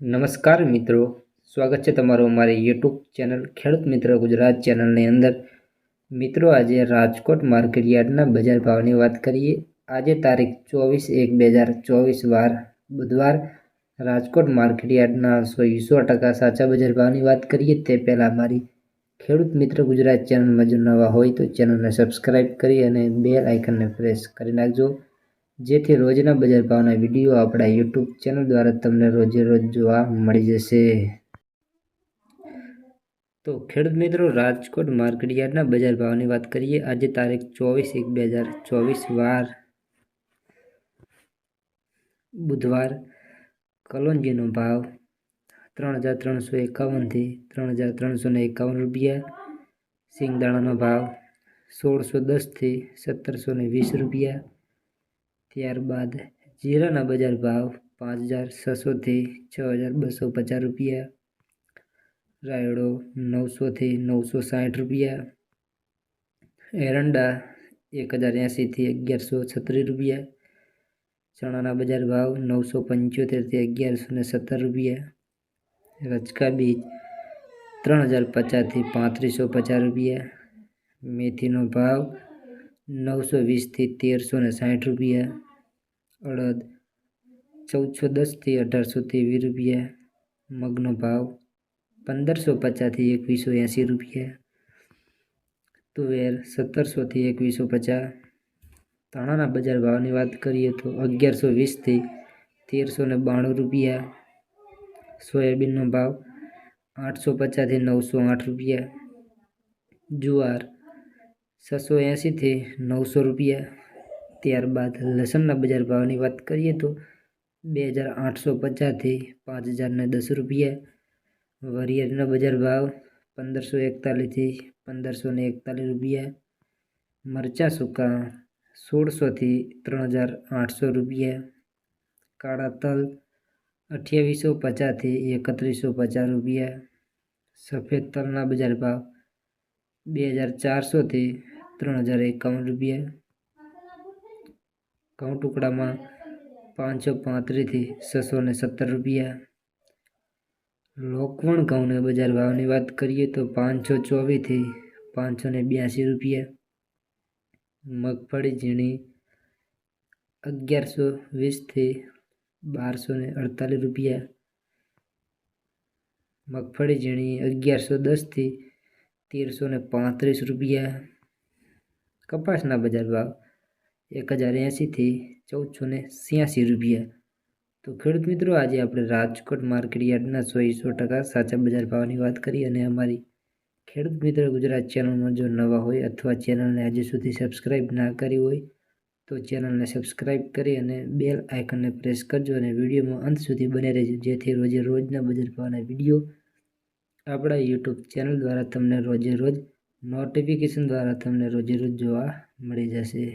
નમસ્કાર મિત્રો, સ્વાગત છે તમારું અમારી યુટ્યુબ ચેનલ ખેડૂત મિત્ર ગુજરાત ચેનલની અંદર. મિત્રો, આજે રાજકોટ માર્કેટયાર્ડના બજાર ભાવની વાત કરીએ. આજે તારીખ ચોવીસ એક બે હજાર ચોવીસ વાર બુધવાર રાજકોટ માર્કેટયાર્ડના સો ટકા સાચા બજાર ભાવની વાત કરીએ. તે પહેલાં મારી ખેડૂત મિત્ર ગુજરાત ચેનલમાં જો નવા હોય તો ચેનલને સબસ્ક્રાઈબ કરી અને બેલ આઇકનને પ્રેસ કરી નાખજો. જેથી રોજના બજાર ભાવના વીડિયો આપણા યુટ્યુબ ચેનલ દ્વારા તમને રોજે રોજ જોવા મળી જશે. તો ખેડૂત મિત્રો, રાજકોટ માર્કેટ યાર્ડના બજાર ભાવની વાત કરીએ. આજે તારીખ ચોવીસ એક બે હજાર ચોવીસ વાર બુધવાર કલોંજીનો ભાવ ત્રણ હજાર ત્રણસો એકાવનથી ત્રણ હજાર ત્રણસો એકાવન રૂપિયા. સિંગદાણાનો ભાવ સોળસો દસથી સત્તરસો વીસ રૂપિયા. ત્યારબાદ જીરાના બજાર ભાવ પાંચ હજાર છસોથી છ હજાર બસો પચાસ રૂપિયા. રાયડો નવસોથી નવસો સાઠ રૂપિયા. એરંડા એક હજાર એંસીથી અગિયારસો છત્રીસ રૂપિયા. ચણાના બજાર ભાવ નવસો પંચોતેરથી અગિયારસો ને સત્તર રૂપિયા. રચકા બીજ ત્રણ હજાર પચાસથી પાંત્રીસો પચાસ રૂપિયા. મેથીનો ભાવ નવસો વીસથી તેરસો ને સાઠ રૂપિયા. અડદ, ચૌદસો દસથી અઢારસો તેવીસ રૂપિયા, મગનો ભાવ પંદરસો પચાસથી એકવીસો એંસી રૂપિયા, તુવેર સત્તરસોથી એકવીસો પચાસ. ધાણાના બજાર ભાવની વાત કરીએ તો અગિયારસો વીસથી તેરસો ને બાણું રૂપિયા, સોયાબીનનો ભાવ આઠસો પચાસથી નવસો આઠ રૂપિયા, જુવાર છસો એંશીથી નવસો રૂપિયા ત્યારબાદ લસણના બજાર ભાવની વાત કરીએ તો બે હજાર આઠસો પચાસથી પાંચ હજારને દસ રૂપિયા, વરિયાળના બજાર ભાવ પંદરસો એકતાલીસથી પંદરસો ને એકતાલીસ રૂપિયા, મરચાં સૂકા સોળસોથી ત્રણ હજાર આઠસો રૂપિયા, કાળા તલ અઠ્યાવીસો પચાસથી એકત્રીસો પચાસ રૂપિયા, સફેદ તલના બજાર ભાવ બે હજાર ચારસોથી ત્રણ હજાર એકાવન રૂપિયા ઘઉં ટુકડામાં પાંચસો પાંત્રીસથી છસો ને સત્તર રૂપિયા. લોકવણ ઘઉંના બજાર ભાવની વાત કરીએ તો પાંચસો ચોવીસથી પાંચસો ને બ્યાસી રૂપિયા. મગફળી ઝીણી અગિયારસો વીસથી બારસો ને અડતાલીસ રૂપિયા. મગફળી ઝીણી અગિયારસો દસથી તેરસો ને પાંત્રીસ રૂપિયા. કપાસના બજાર ભાવ એક હજાર એંશીથી ચૌદસો ને છ્યાસી રૂપિયા. તો ખેડૂત મિત્રો, આજે આપણે રાજકોટ માર્કેટ યાર્ડના સો ટકા સાચા બજાર ભાવની વાત કરી અને અમારી ખેડૂત મિત્ર ગુજરાત ચેનલમાં જો નવા હોય અથવા ચેનલને હજી સુધી સબસ્ક્રાઈબ ના કરી હોય, તો ચેનલને સબસ્ક્રાઈબ કરી અને બેલ આઇકનને પ્રેસ કરજો અને વિડીયોમાં અંત સુધી બને રહેજો, જેથી રોજે રોજના બજાર ભાવના વીડિયો આપણા યુટ્યુબ ચેનલ દ્વારા તમને રોજે રોજ નોટિફિકેશન દ્વારા તમને રોજે રોજ જોવા મળી જશે.